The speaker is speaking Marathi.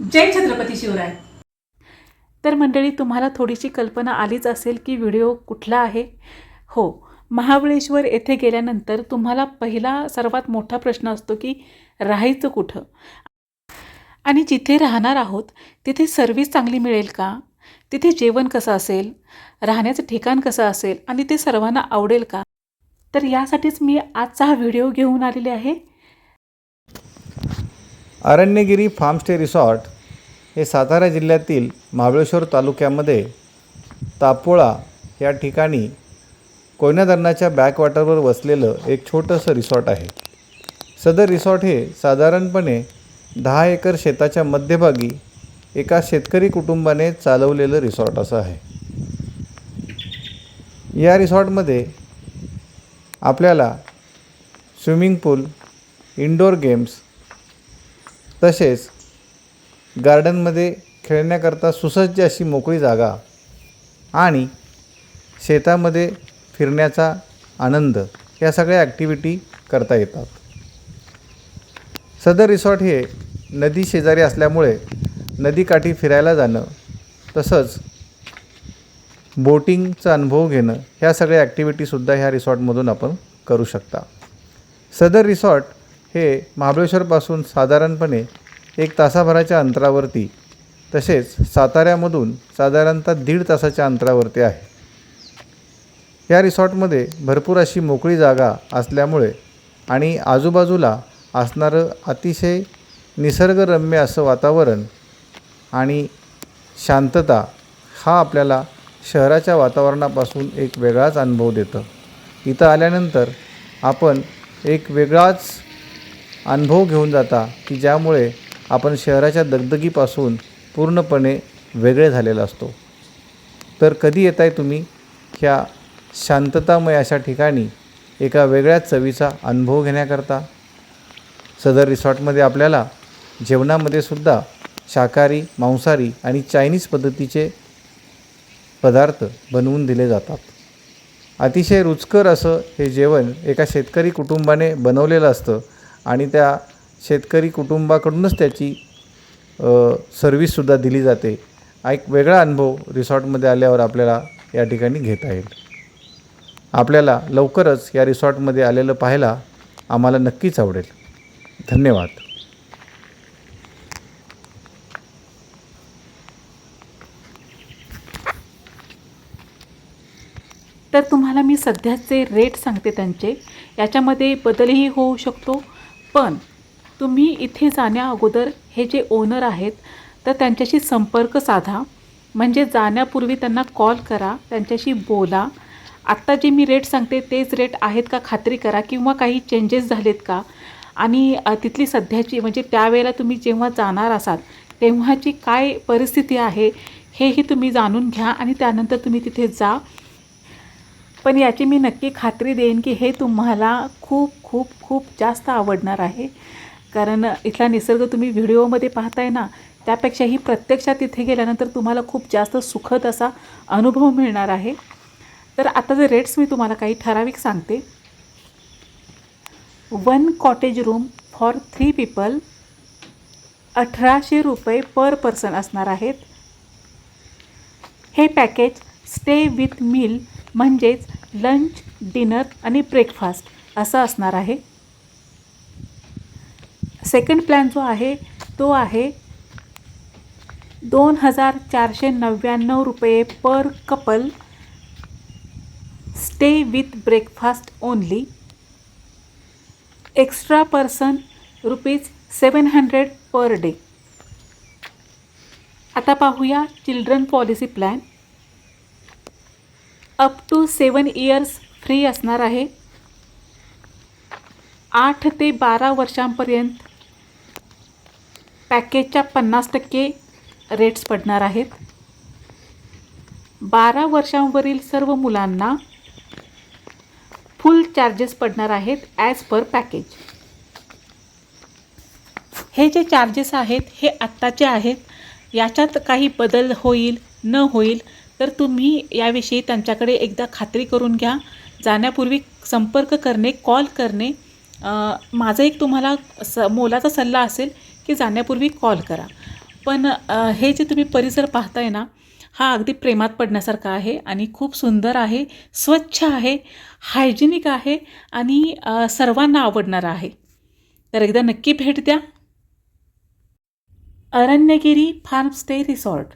जय छत्रपती शिवराय. तर मंडळी तुम्हाला थोडीशी कल्पना आलीच असेल की व्हिडिओ कुठला आहे? हो महाबळेश्वर येथे गेल्यानंतर तुम्हाला पहिला सर्वात मोठा प्रश्न असतो की राहायचं कुठं? आणि जिथे राहणार आहोत तिथे सर्व्हिस चांगली मिळेल का? तिथे जेवण कसं असेल? राहण्याचं ठिकाण कसं असेल? आणि ते सर्वांना आवडेल का? तर यासाठीच मी आजचा हा व्हिडिओ घेऊन आलेले आहे. अरण्यगिरी फार्मस्टे रिसॉर्ट हे सातारा जिल्ह्यातील महाबळेश्वर तालुक्यामध्ये तापोळा या ठिकाणी कोयना धरणाच्या बॅकवॉटरवर वसलेलं एक छोटंसं रिसॉर्ट आहे. सदर रिसॉर्ट हे साधारणपणे दहा एकर शेताच्या मध्यभागी एका शेतकरी कुटुंबाने चालवलेलं रिसॉर्ट असं आहे. या रिसॉर्टमध्ये आपल्याला स्विमिंग पूल इंडोर गेम्स तसेच गार्डनमध्ये खेळण्याकरता सुसज्ज अशी मोकळी जागा आणि शेतामध्ये फिरण्याचा आनंद या सगळ्या ॲक्टिव्हिटी करता येतात. सदर रिसॉर्ट हे नदी शेजारी असल्यामुळे नदीकाठी फिरायला जाणं तसंच बोटिंगचा अनुभव घेणं ह्या सगळ्या ॲक्टिव्हिटीसुद्धा ह्या रिसॉर्टमधून आपण करू शकता. सदर रिसॉर्ट हे महाबळेश्वरपासून साधारणपणे एक तासाभराच्या अंतरावरती तसेच साताऱ्यामधून साधारणतः दीड तासाच्या अंतरावरती आहे. या रिसॉर्टमध्ये भरपूर अशी मोकळी जागा असल्यामुळे आणि आजूबाजूला असणारं अतिशय निसर्गरम्य असं वातावरण आणि शांतता हा आपल्याला शहराच्या वातावरणापासून एक वेगळाच अनुभव देतं. इथं आल्यानंतर आपण एक वेगळाच अनुभव घेऊन जाता की ज्यामुळे आपण शहराच्या दगदगीपासून पूर्णपणे वेगळे झालेला असतो. तर कधी येत आहे तुम्ही? ह्या शांततामय अशा ठिकाणी एका वेगळ्याच चवीचा अनुभव घेण्याकरता? सदर रिसॉर्टमध्ये आपल्याला जेवणामध्ये सुद्धा शाकाहारी मांसाहारी आणि चायनीज पद्धतीचे पदार्थ बनवून दिले जातात. अतिशय रुचकर असं हे जेवण एका शेतकरी कुटुंबाने बनवलेलं असतं. आणि त्या शेतकरी कुटुंबाकडूनच त्याची सर्विससुद्धा दिली जाते. हा एक वेगळा अनुभव रिसॉर्टमध्ये आल्यावर आपल्याला या ठिकाणी घेता येईल. आपल्याला लवकरच या रिसॉर्टमध्ये आलेलं पाहायला आम्हाला नक्कीच आवडेल. धन्यवाद. तर तुम्हाला मी सध्याचे रेट सांगते त्यांचे. याच्यामध्ये बदलही होऊ शकतो. पण तुम्ही इथे जाण्या अगोदर हे जे ओनर आहेत तर त्यांच्याशी संपर्क साधा. म्हणजे जाण्यापूर्वी त्यांना कॉल करा त्यांच्याशी बोला. आत्ता जे मी रेट सांगते तेच रेट आहेत का खात्री करा किंवा काही चेंजेस झालेत का? आणि तिथली सध्याची म्हणजे त्यावेळेला तुम्ही जेव्हा जाणार असाल तेव्हाची काय परिस्थिती आहे हेही तुम्ही जाणून घ्या आणि त्यानंतर तुम्ही तिथे जा. पण याची मी नक्की खात्री देईन की हे तुम्हाला खूप खूप खूप जास्त आवडणार आहे. कारण इथला निसर्ग तुम्ही व्हिडिओमध्ये पाहताय ना त्यापेक्षाही प्रत्यक्षात तिथे गेल्यानंतर तुम्हाला खूप जास्त सुखद असा अनुभव मिळणार आहे. तर आता जे रेट्स मी तुम्हाला काही ठराविक सांगते. One cottage room for three people अठराशे रुपये पर पर्सन असणार आहेत. हे पॅकेज स्टे विथ मील म्हणजेच लंच डिनर आणि ब्रेकफास्ट असं असणार आहे. सेकंड प्लॅन जो आहे तो आहे दोन हजार चारशे नव्याण्णव रुपये per couple stay with breakfast only extra person rupees seven hundred per day आता पाहूया children policy plan up to seven years free असणार आहे. आठ ते बारा वर्षांपर्यंत पॅकेजच्या पन्नास टक्के रेट्स पडणार आहेत. बारा वर्षांवरील सर्व मुलांना फुल चार्जेस पडणार आहेत ॲज पर पॅकेज हे जे चार्जेस आहेत हे आत्ताचे आहेत याच्यात काही बदल होईल न होईल तर तुम्ही याविषयी त्यांच्याकडे एकदा खात्री करून घ्या. जाण्यापूर्वी संपर्क करणे कॉल करणे. माझा एक तुम्हाला स मोलाचा सल्ला असेल की जाण्यापूर्वी कॉल करा. पण हे जे तुम्ही परिसर पाहताय ना हा अगदी प्रेमात पडण्यासारखा आहे आणि खूप सुंदर आहे स्वच्छ आहे हायजेनिक आहे आणि सर्वांना आवडणारा आहे. तर एकदा नक्की भेट द्या. Aranyagiri farm stay resort.